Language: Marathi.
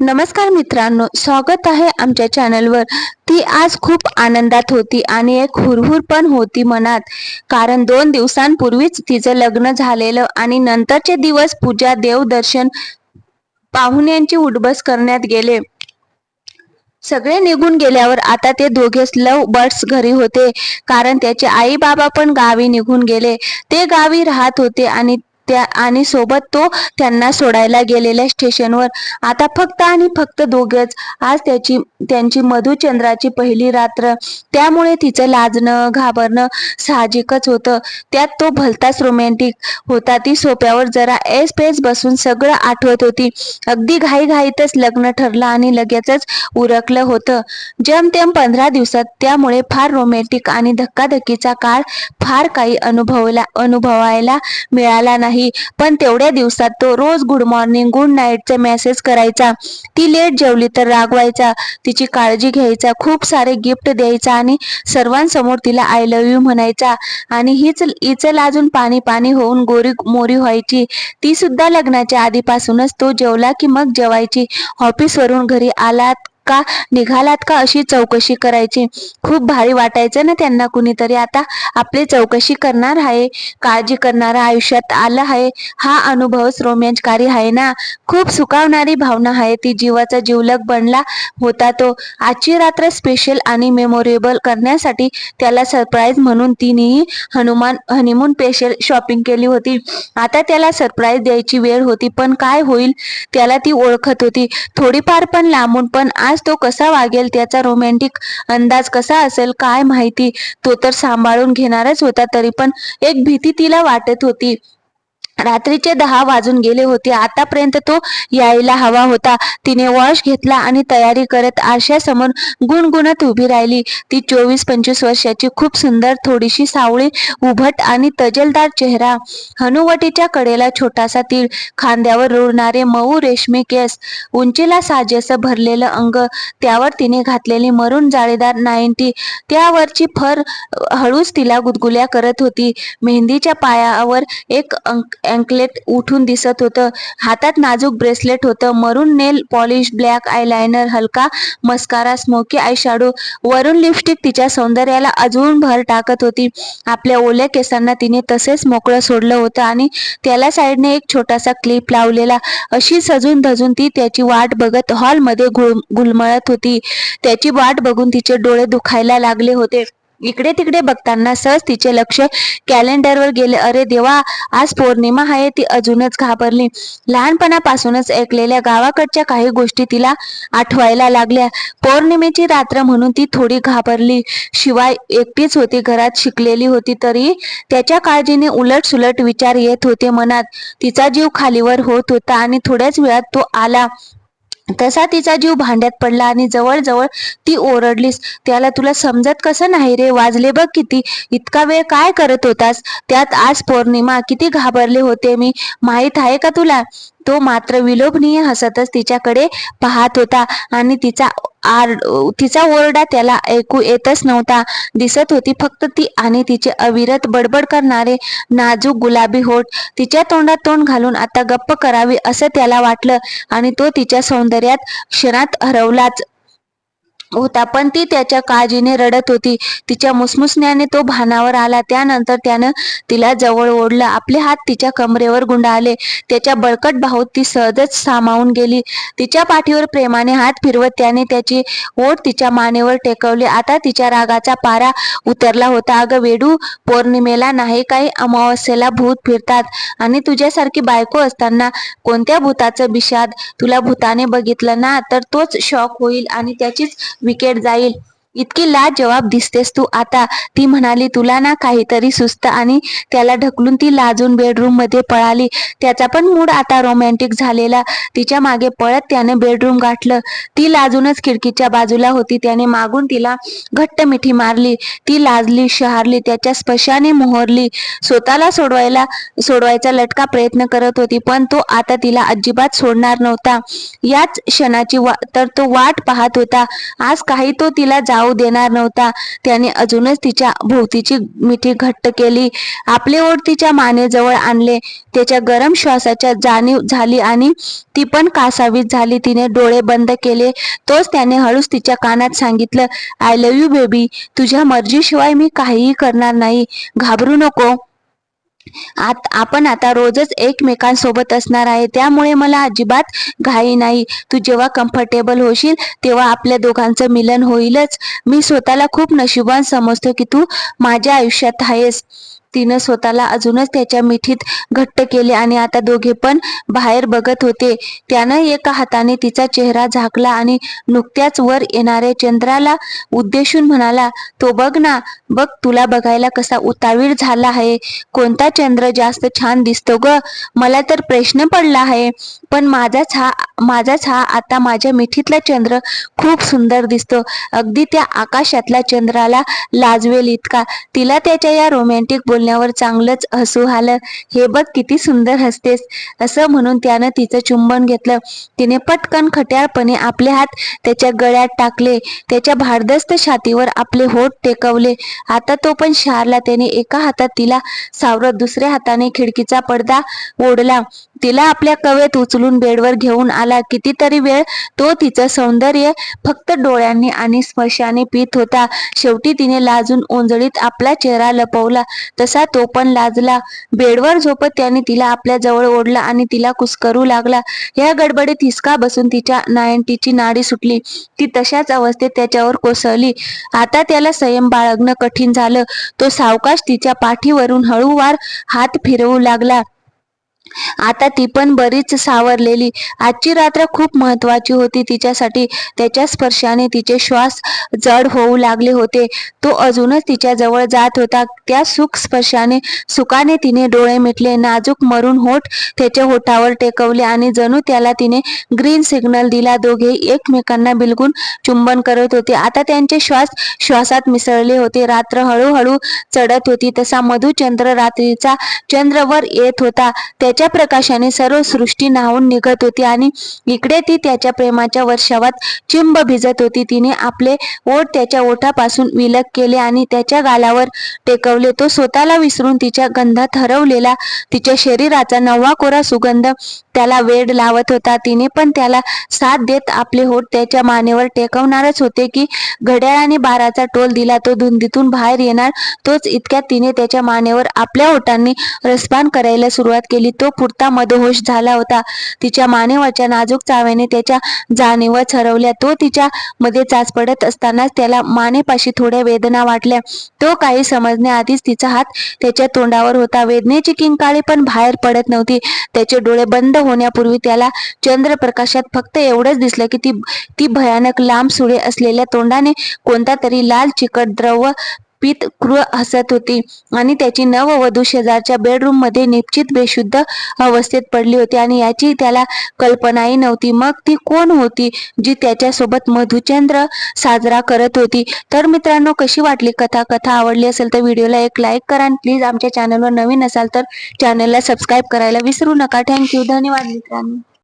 नमस्कार मित्रांनो स्वागत आहे आमच्या चॅनलवर. ती आज खूप आनंदात होती आणि एक हुरहुर पण होती मनात. कारण दोन दिवसांपूर्वीच तिचं लग्न झालेलं आणि नंतरचे दिवस पूजा देवदर्शन पाहुण्यांची उडबस करण्यात गेले. सगळे निघून गेल्यावर आता ते दोघेच लव बर्ड्स घरी होते. कारण त्याचे आई बाबा पण गावी निघून गेले. ते गावी राहत होते आणि त्या आणि सोबत तो त्यांना सोडायला गेलेल्या स्टेशनवर आता फक्त आणि फक्त दोघेच. आज त्याची त्यांची मधुचंद्राची पहिली रात्र. त्यामुळे तिचं लाजणं घाबरणं साहजिकच होतं. त्यात तो भलताच रोमॅन्टिक होता. ती सोप्यावर जरा एस पेस बसून सगळं आठवत होती. अगदी घाईघाईतच लग्न ठरलं आणि लगेचच उरकलं होतं. जमतेम पंधरा दिवसात त्यामुळे फार रोमॅन्टिक आणि धक्काधक्कीचा काळ फार काही अनुभवला अनुभवायला मिळाला नाही. पण तेवढ्या दिवसात तो रोज गुड मॉर्निंग गुड नाईटचे मेसेज करायचा. ती लेट जेवली तर रागवायचा. तिची काळजी घ्यायचा. खूप सारे गिफ्ट द्यायचा आणि सर्वांसमोर तिला आय लव्ह यू म्हणायचा. आणि हीच हिचं लाजून पाणी पाणी होऊन गोरी मोरी व्हायची. ती सुद्धा लग्नाच्या आधीपासूनच तो जेवला की मग जेवायची. ऑफिसवरून घरी आलात का? निघालात का अशी चौकशी करायची? खूप भारी वाटायचं ना त्यांना कुणीतरी. आता आपली चौकशी करणार आहे काळजी करणारा आयुष्यात आला आहे. हा अनुभवच रोमांचकारी आहे ना? खूप सुकावणारी भावना आहे. ती जीवाचा जीवलग बनला होता तो. आजची रात्र स्पेशल आणि मेमोरेबल करण्यासाठी त्याला सरप्राईज म्हणून तिनेही हनुमान हनीमून स्पेशल शॉपिंग केली होती. आता त्याला सरप्राईज द्यायची वेळ होती पण काय होईल? त्याला ती ओळखत होती. थोडीफार पण लांबून पण आज तो कसा वागेल त्याचा रोमॅन्टिक अंदाज कसा असेल काय माहिती तो तर सांभाळून घेणारच होता तरी पण एक भीती तिला वाटत होती. रात्रीचे दहा वाजून गेले होते. आतापर्यंत तो यायला हवा होता. तिने वॉश घेतला आणि तयारी करत आरशासमोर गुणगुणत उभी राहिली. ती चोवीस पंचवीस वर्षाची खूप सुंदर थोडीशी सावळी उभट आणि तजलदार चेहरा. हनुवटीच्या कडेला छोटासा तीळ खांद्यावर रुळणारे मऊ रेशमी केस उंचीला साजेसं भरलेलं अंग त्यावर तिने घातलेली मरून जाळीदार नाईन्टी त्यावरची फर हळूच तिला गुदगुल्या करत होती. मेहंदीच्या पायावर एक अंक अँकलेट उठून दिसत होतं. हातात नाजूक ब्रेसलेट होतं. Maroon nail polish black eyeliner हलका मस्कारा स्मोकी आय शॅडो वरून लिपस्टिक तिच्या सौंदर्याला अजून भर टाकत होती. आपल्या ओल्या केसांना तिने तसेच मोकळं सोडलं होतं आणि त्याला साईडने एक छोटासा क्लिप लावलेला. अशी सजून धजून ती त्याची वाट बघत हॉलमध्ये घुळ घुलमळत होती. त्याची वाट बघून तिचे डोळे दुखायला लागले होते. इकडे तिकडे बघताना सहज तिचे लक्ष कॅलेंडरवर गेले. अरे देवा आज पौर्णिमा आहे ती अजूनच घाबरली. लहानपणापासूनच ऐकलेल्या गावाकडच्या काही गोष्टी तिला आठवायला लागल्या. पौर्णिमेची रात्र म्हणून ती थोडी घाबरली. शिवाय एकटीच होती घरात शिकलेली होती तरी त्याच्या काळजीने उलट सुलट विचार येत होते मनात. तिचा जीव खालीवर होत होता आणि थोड्याच वेळात तो आला. तसा तिचा जीव भांड्यात पडला आणि जवळजवळ ती ओरडलीस. त्याला तुला समजत कसं नाही रे? वाजले बघ किती. इतका वेळ काय करत होतास? त्यात आज पौर्णिमा. किती घाबरले होते मी. माहीत आहे का तुला? तो मात्र विलोभनीय हसतच तिच्याकडे पाहत होता आणि तिचा आर तिचा ओरडा त्याला ऐकू येतच नव्हता. दिसत होती फक्त ती आणि तिचे अविरत बडबड करणारे नाजूक गुलाबी होठ. तिच्या तोंडात तोंड घालून आता गप्प करावी असं त्याला वाटलं आणि तो तिच्या सौंदर्यात क्षणात हरवलाच. होता. पण ती त्याच्या काळजीने रडत होती. तिच्या मुसमुसण्याने तो भानावर आला. त्यानंतर त्यानं तिला जवळ ओढलं. आपले हात तिच्या कमरेवर गुंडाळले. त्याच्या बळकट भाऊत ती सहजच सामावून गेली. तिच्या पाठीवर प्रेमाने हात फिरवत त्याने त्याची ओढ तिच्या मानेवर टेकवली. आता तिच्या रागाचा पारा उतरला होता. अगं वेडू पौर्णिमेला नाही काही अमावस्येला भूत फिरतात. आणि तुझ्यासारखी बायको असताना कोणत्या भूताचं बिषाद तुला भूताने बघितलं ना? तर तोच शॉक होईल आणि त्याचीच विकेट जाईल. इतकी लाज जवाब दिसतेस तू. आता ती म्हणाली तुला ना काहीतरी सुस्त आणि त्याला ढकलून ती लाजून बेडरूममध्ये पळाली. त्याचा पण मूड आता रोमॅन्टिक झालेला. तिच्यामागे पळत त्याने बेडरूम गाठलं. ती लाजूनच खिडकीच्या बाजूला होती. त्याने मागून तिला घट्ट मिठी मारली. ती लाजली शहारली त्याच्या स्पर्शाने मोहरली. स्वतःला सोडवायला सोडवायचा लटका प्रयत्न करत होती पण तो आता तिला अजिबात सोडणार नव्हता. याच क्षणाची वा तर तो वाट पाहत होता. आज काही तो तिला जाऊ जाऊ देणार नव्हता. त्याने अजूनच तिच्या भोवतीची मिठी घट्ट केली. आपले ओढ तिच्या मानेजवळ आणले. त्याच्या गरम श्वासाच्या जाणीव झाली आणि ती पण कासावीस झाली. तिने डोळे बंद केले. तोच त्याने हळूच तिच्या कानात सांगितलं आय लव्ह यू बेबी तुझ्या मर्जीशिवाय मी काहीही करणार नाही. घाबरू नको. आत आपण आता रोजच एकमेकांसोबत असणार आहे. त्यामुळे मला अजिबात घाई नाही. तू जेव्हा कम्फर्टेबल होशील तेव्हा आपल्या दोघांचं मिलन होईलच. मी स्वतःला खूप नशिबान समजतो की तू माझ्या आयुष्यात आहेस. तिनं स्वतःला अजूनच त्याच्या मिठीत घट्ट केले आणि आता दोघे पण बाहेर बघत होते. त्यानं एका हाताने तिचा चेहरा झाकला आणि नुकत्याच वर येणाऱ्या चंद्राला उद्देशून म्हणाला तो बघ ना बघ तुला बघायला कसा उतावीळ झाला आहे. कोणता चंद्र जास्त छान दिसतो ग? मला तर प्रश्न पडला आहे. पण माझाच हा माझाच हा आता माझ्या मिठीतला चंद्र खूप सुंदर दिसतो. अगदी त्या आकाशातल्या चंद्राला लाजवेल इतका. तिला त्याच्या या रोमॅन्टिक बोलण्यावर चांगलंच हसू आलं. हे बघ किती सुंदर हसतेस. असं म्हणून त्यानं तिचं चुंबन घेतलं. तिने पटकन खट्याळपणे आपले हात त्याच्या गळ्यात टाकले. त्याच्या भारदस्त छातीवर आपले होठ टेकवले. आता तो पण शारला त्याने एका हातात तिला सावरत दुसऱ्या हाताने खिडकीचा पडदा ओढला. तिला आपल्या कवेत उचलून बेडवर घेऊन आला. कितीतरी वेळ तो तिचं सौंदर्य फक्त डोळ्यांनी आणि स्पर्शाने पित होता. शेवटी तिने लाजून ओंजळीत आपला चेहरा लपवला. तसा तो पण लाजला. बेडवर झोपत त्याने तिला आपल्या जवळ ओढला आणि तिला कुस्करू लागला. या गडबडीत हिसका बसून तिच्या नायंटीची नाडी सुटली. ती तशाच अवस्थेत त्याच्यावर कोसळली. आता त्याला संयम बाळगणं कठीण झालं. तो सावकाश तिच्या पाठीवरून हळूवार हात फिरवू लागला. आता ती पण बरीच सावरलेली. आजची रात्र खूप महत्वाची होती तिच्यासाठी. त्याच्या स्पर्शाने तिचे श्वास जड होऊ लागले होते. तो अजूनच तिच्या जवळ जात होता. त्या सुख स्पर्शाने सुखाने तिने डोळे मिटले. नाजूक मरून होठ त्याच्या होठावर टेकवले आणि जणू त्याला तिने ग्रीन सिग्नल दिला. दोघे एकमेकांना बिलगून चुंबन करत होते. आता त्यांचे श्वास श्वासात मिसळले होते. रात्र हळूहळू चढत होती. तसा मधुचंद्र रात्रीचा चंद्रवर येत होता. त्याच्या प्रकाशाने सर्व सृष्टी न्हावून निघत होती आणि इकडे ती त्याच्या प्रेमाच्या वर्षावात चिंब भिजत होती. तिने आपले ओठ त्याच्या ओठापासून विलग केले आणि त्याच्या गालावर टेकवले. तो स्वतःला विसरून तिच्या गंधात हरवलेला तिच्या शरीराचा नवा कोरा सुगंध त्याला वेड लावत होता. तिने पण त्याला साथ देत आपले होठ त्याच्या मानेवर टेकवणारच होते की घड्याळाने बाराचा टोल दिला. तो धुंदीतून बाहेर येणार तोच इतक्यात तिने त्याच्या मानेवर आपल्या ओठांनी रसपान करायला सुरुवात केली. तो पुरता मदहोश झाला होता. तिच्या मानेवरच्या नाजूक चाव्याने त्याच्या जाणीवर हरवल्या तो तिच्या मध्ये चाच पडत असतानाच त्याला मानेपाशी थोड्या वेदना वाटल्या. तो काही समजण्याआधीच तिचा हात त्याच्या तोंडावर होता. वेदनेची किंकाळी पण बाहेर पडत नव्हती. त्याचे डोळे बंद होण्यापूर्वी त्याला चंद्रप्रकाशात फक्त एवढंच दिसलं की ती ती भयानक लांब सुळे असलेल्या तोंडाने कोणता तरी लाल चिकट द्रव पीत क्रूर हसत होती. आणि त्याची नववधू शेजारच्या बेडरूममध्ये निश्चित बेशुद्ध अवस्थेत पडली होती. आणि याची त्याला कल्पनाही नव्हती. मग ती कोण होती जी त्याच्यासोबत मधुचंद्र साजरा करत होती? तर मित्रांनो कशी वाटली कथा? कथा आवडली असेल तर व्हिडिओला एक लाईक करा आणि प्लीज आमच्या चॅनलवर नवीन असाल तर चॅनलला सबस्क्राईब करायला विसरू नका. थँक्यू धन्यवाद मित्रांनो.